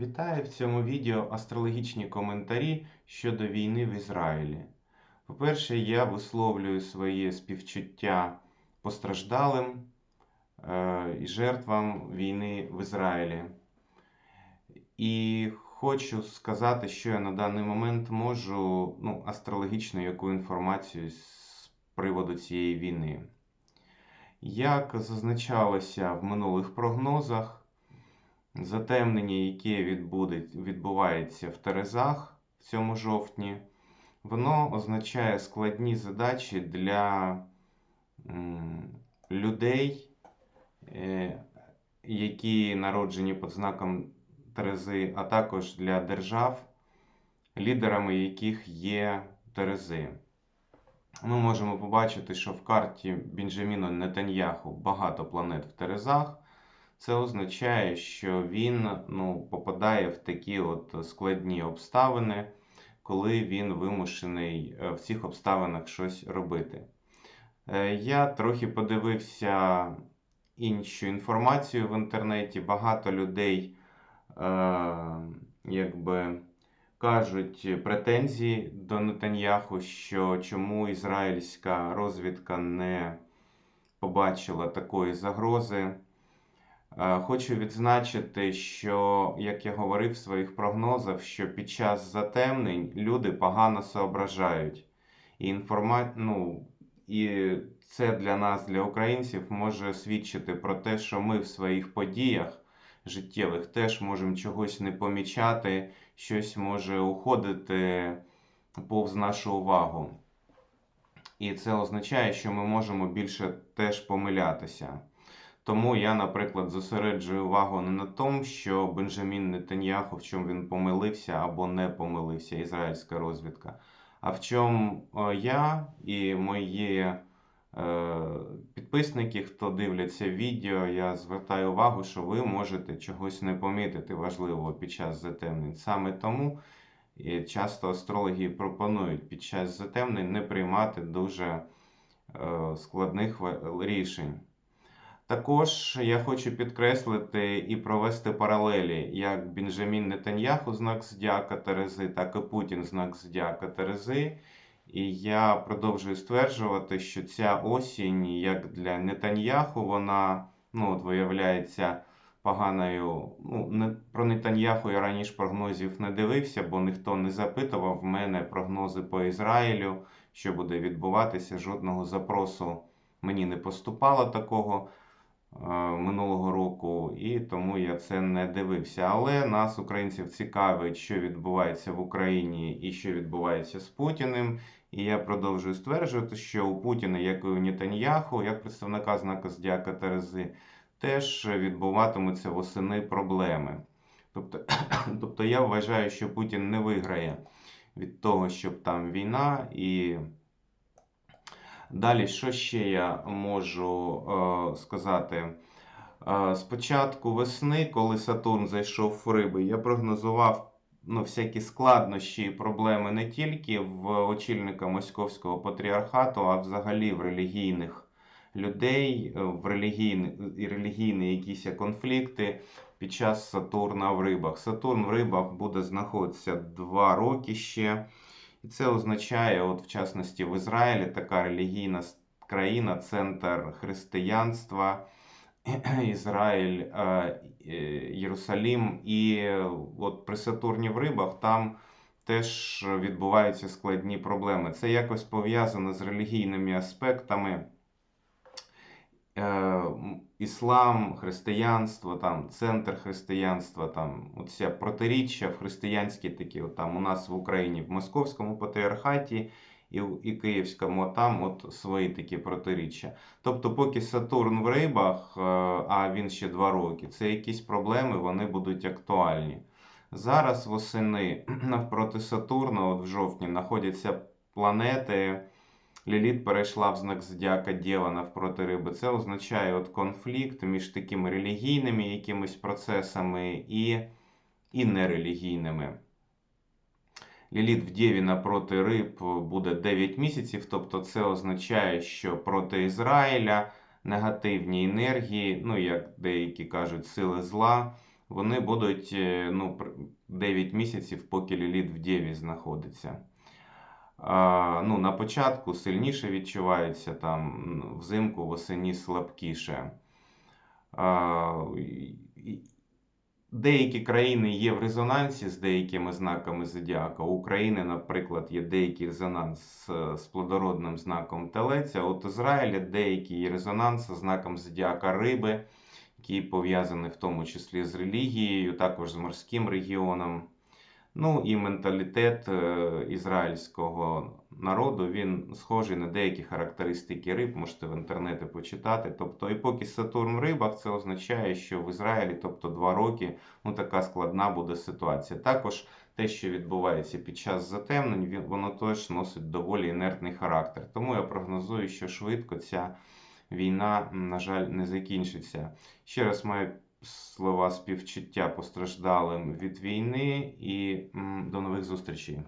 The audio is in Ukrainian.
Вітаю в цьому відео астрологічні коментарі щодо війни в Ізраїлі. По-перше, я висловлюю своє співчуття постраждалим е, і жертвам війни в Ізраїлі. І хочу сказати, що я на даний момент можу ну, астрологічну яку інформацію з приводу цієї війни. Як зазначалося в минулих прогнозах, затемнення, яке відбувається в Терезах в цьому жовтні, воно означає складні задачі для людей, е, які народжені під знаком Терези, а також для держав, лідерами яких є Терези. Ми можемо побачити, що в карті Бенджаміна Нетаньяху багато планет в Терезах. Це означає, що він ну, попадає в такі от складні обставини, коли він вимушений е, в цих обставинах щось робити. Е, я трохи подивився іншу інформацію в інтернеті. Багато людей е, якби, кажуть претензії до Нетаньяху, що чому ізраїльська розвідка не побачила такої загрози. Е, хочу відзначити, що, як я говорив в своїх прогнозах, що під час затемнень люди погано соображають. І інформа... ну, і це для нас, для українців, може свідчити про те, що ми в своїх подіях життєвих теж можемо чогось не помічати, щось може уходити повз нашу увагу. І це означає, що ми можемо більше теж помилятися. Тому я, наприклад, зосереджую увагу не на тому, що Бенджамін Нетаньяху, в чому він помилився або не помилився, ізраїльська розвідка. А в чому е, я і мої е, підписники, хто дивляться відео, я звертаю увагу, що ви можете чогось не помітити важливого під час затемнень. Саме тому і часто астрологи пропонують під час затемнень не приймати дуже е, складних рішень. Також я хочу підкреслити і провести паралелі, як Бенджамін Нетаньяху знак Зодіака Терези, так і Путін знак Зодіака Терези. І я продовжую стверджувати, що ця осінь, як для Нетаньяху, вона ну, от, виявляється поганою. Ну, не, Про Нетаньяху я раніше прогнозів не дивився, бо ніхто не запитував в мене прогнози по Ізраїлю, що буде відбуватися. Жодного запросу мені не поступало такого. Е, минулого року, і тому я це не дивився. Але нас, українців, цікавить, що відбувається в Україні і що відбувається з Путіним. І я продовжую стверджувати, що у Путіна, як і у Нетаньяху, як представника знака Здяка Терези, теж відбуватимуться восени проблеми. Тобто, тобто я вважаю, що Путін не виграє від того, щоб там війна і. Далі, що ще я можу е, сказати? Е, Спочатку весни, коли Сатурн зайшов в риби, я прогнозував ну, всякі складнощі і проблеми не тільки в очільника Московського патріархату, а взагалі в релігійних людей, в релігійні, релігійні якісь конфлікти під час Сатурна в рибах. Сатурн в рибах буде знаходитися два роки ще. І це означає, от в частності в Ізраїлі така релігійна країна, центр християнства, Ізраїль, е, Єрусалім. І от при Сатурні в рибах там теж відбуваються складні проблеми. Це якось пов'язано з релігійними аспектами. Іслам, християнство, там, центр християнства, там, оця протиріччя в християнській такі, от, там, у нас в Україні в Московському патріархаті і і Київському, там от свої такі протиріччя. Тобто, поки Сатурн в рибах, е, а він ще два роки, це якісь проблеми вони будуть актуальні. Зараз восени навпроти Сатурна, от в жовтні, знаходяться планети. Ліліт перейшла в знак Зодіака Дєва навпроти риби. Це означає от конфлікт між такими релігійними якимись процесами і і нерелігійними. Ліліт в Дєві напроти риб буде 9 місяців, тобто це означає, що проти Ізраїля негативні енергії, ну, як деякі кажуть, сили зла, вони будуть е, ну, 9 місяців, поки ліліт в Дєві знаходиться. Ну, на початку сильніше відчувається, там, взимку, восені слабкіше. Деякі країни є в резонансі з деякими знаками зодіака. У України, наприклад, є деякий резонанс з плодородним знаком Телеця. От Ізраїля деякий резонанс з знаком зодіака Риби, який пов'язаний в тому числі з релігією, також з морським регіоном. Ну і менталітет е, ізраїльського народу він схожий на деякі характеристики риб, можете в інтернеті почитати. Тобто, і поки Сатурн в рибах, це означає, що в Ізраїлі, тобто два роки, ну така складна буде ситуація. Також те, що відбувається під час затемнень, воно теж носить доволі інертний характер. Тому я прогнозую, що швидко ця війна, на жаль, не закінчиться. Ще раз маю слова співчуття постраждалим від війни і до нових зустрічей.